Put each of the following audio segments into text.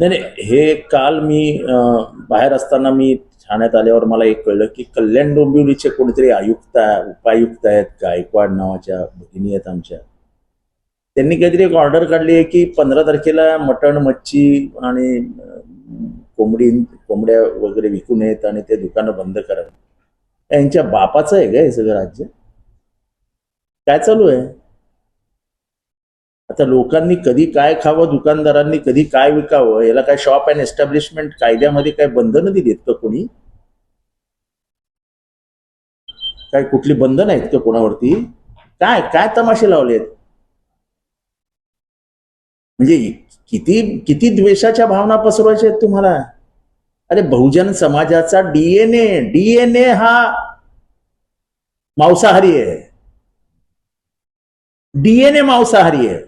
नाही नाही हे काल मी बाहेर असताना मी ठाण्यात आल्यावर मला एक कळलं की कल्याण डोंबिवलीचे कोणीतरी आयुक्त उपायुक्त आहेत गायकवाड नावाच्या भगिनी आहेत आमच्या. त्यांनी काहीतरी एक ऑर्डर काढली आहे की पंधरा तारखेला मटण मच्छी आणि कोंबडी कोंबड्या वगैरे विकू नयेत आणि ते दुकानं बंद करा यांच्या बापाचं आहे का हे सगळं राज्य? काय चालू आहे? आता लोकांनी कधी काय खावं दुकानदारांनी कधी काय विकावं याला काय शॉप अँड एस्टॅब्लिशमेंट कायद्यामध्ये काय बंधनं दिलीत का कोणी? काय कुठली बंधन आहेत का कोणावरती? काय काय तमाशे लावलेत? म्हणजे किती किती द्वेषाच्या भावना पसरवायच्या आहेत तुम्हाला? अरे बहुजन समाजाचा डीएनए डीएनए हा मांसाहारी आहे. डीएनए मांसाहारी आहे.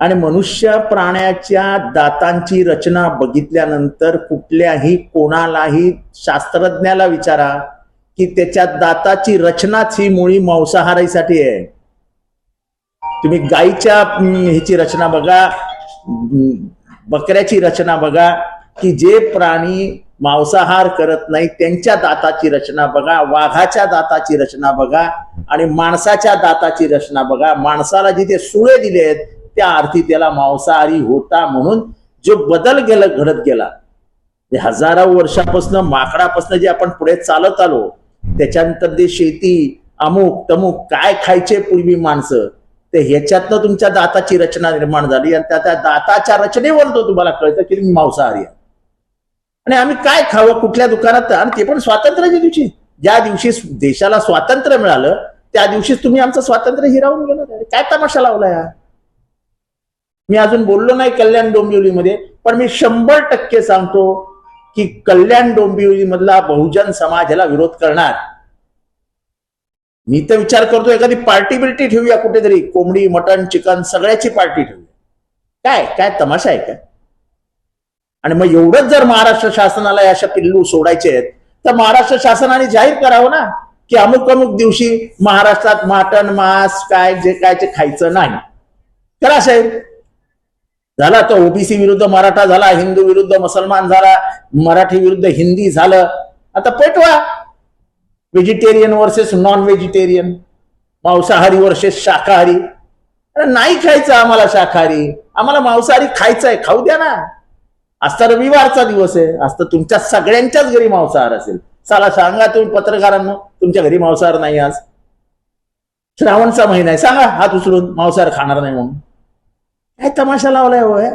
आणि मनुष्य प्राण्याच्या दातांची रचना बघितल्यानंतर कुठल्याही कोणालाही शास्त्रज्ञाला विचारा की त्याच्या दाताची रचनाच ही मुळी मांसाहारीसाठी आहे. तुम्ही गाईच्या ह्याची रचना बघा बकऱ्याची रचना बघा की जे प्राणी मांसाहार करत नाही त्यांच्या दाताची रचना बघा वाघाच्या दाताची रचना बघा आणि माणसाच्या दाताची रचना बघा. माणसाला जिथे सुळे दिले आहेत त्या अर्थी त्याला मांसाहारी होता म्हणून जो बदल गेला घडत गेला. ते हजारो वर्षापासून माकडापासून जे आपण पुढे चालत आलो त्याच्यानंतर जे शेती अमुक तमुक काय खायचे पूर्वी माणसं ते ह्याच्यातनं तुमच्या दाताची रचना निर्माण झाली आणि त्या त्या दाताच्या रचनेवर तो तुम्हाला कळतं की तुम्ही मांसाहारी आहे आणि आम्ही काय खावं कुठल्या दुकानात आणि ते पण स्वातंत्र्याच्या दिवशी. ज्या दिवशी देशाला स्वातंत्र्य मिळालं त्या दिवशीच तुम्ही आमचं स्वातंत्र्य हिरावून गेलं काय तमाशा लावला या? मी अजून बोललो नाही कल्याण डोंबिवलीमध्ये पण मी शंभर टक्के सांगतो की कल्याण डोंबिवली मधला बहुजन समाज विरोध करणार. मी तर विचार करतो एखादी पार्टी बिर्टी ठेवूया कुठेतरी कोंबडी मटण चिकन सगळ्याची पार्टी ठेवूया. काय काय तमाशा आहे काय आणि मग एवढंच जर महाराष्ट्र शासनाला अशा पिल्लू सोडायचे आहेत तर महाराष्ट्र शासनाने जाहीर करावं ना की अमुक अमुक दिवशी महाराष्ट्रात मटण मांस काय जे काय ते खायचं नाही. करा साहेब. झाला तो ओबीसी विरुद्ध मराठा झाला हिंदू विरुद्ध मुसलमान झाला मराठी विरुद्ध हिंदी झालं. आता पेटवा. व्हेजिटेरियन वर्सेस नॉन व्हेजिटेरियन मांसाहारी वर्सेस शाकाहारी. नाही खायचं आम्हाला शाकाहारी. आम्हाला मांसाहारी खायचं आहे खाऊ द्या ना. आज तर रविवारचा दिवस आहे. आज तर तुमच्या सगळ्यांच्याच घरी मांसाहार असेल. चला सांगा तुम्ही पत्रकारांना तुमच्या घरी मांसाहार नाही आज. श्रावणचा महिना आहे. सांगा हात उचलून मांसाहार खाणार नाही म्हणून. काय तमाशा लावलाय होय.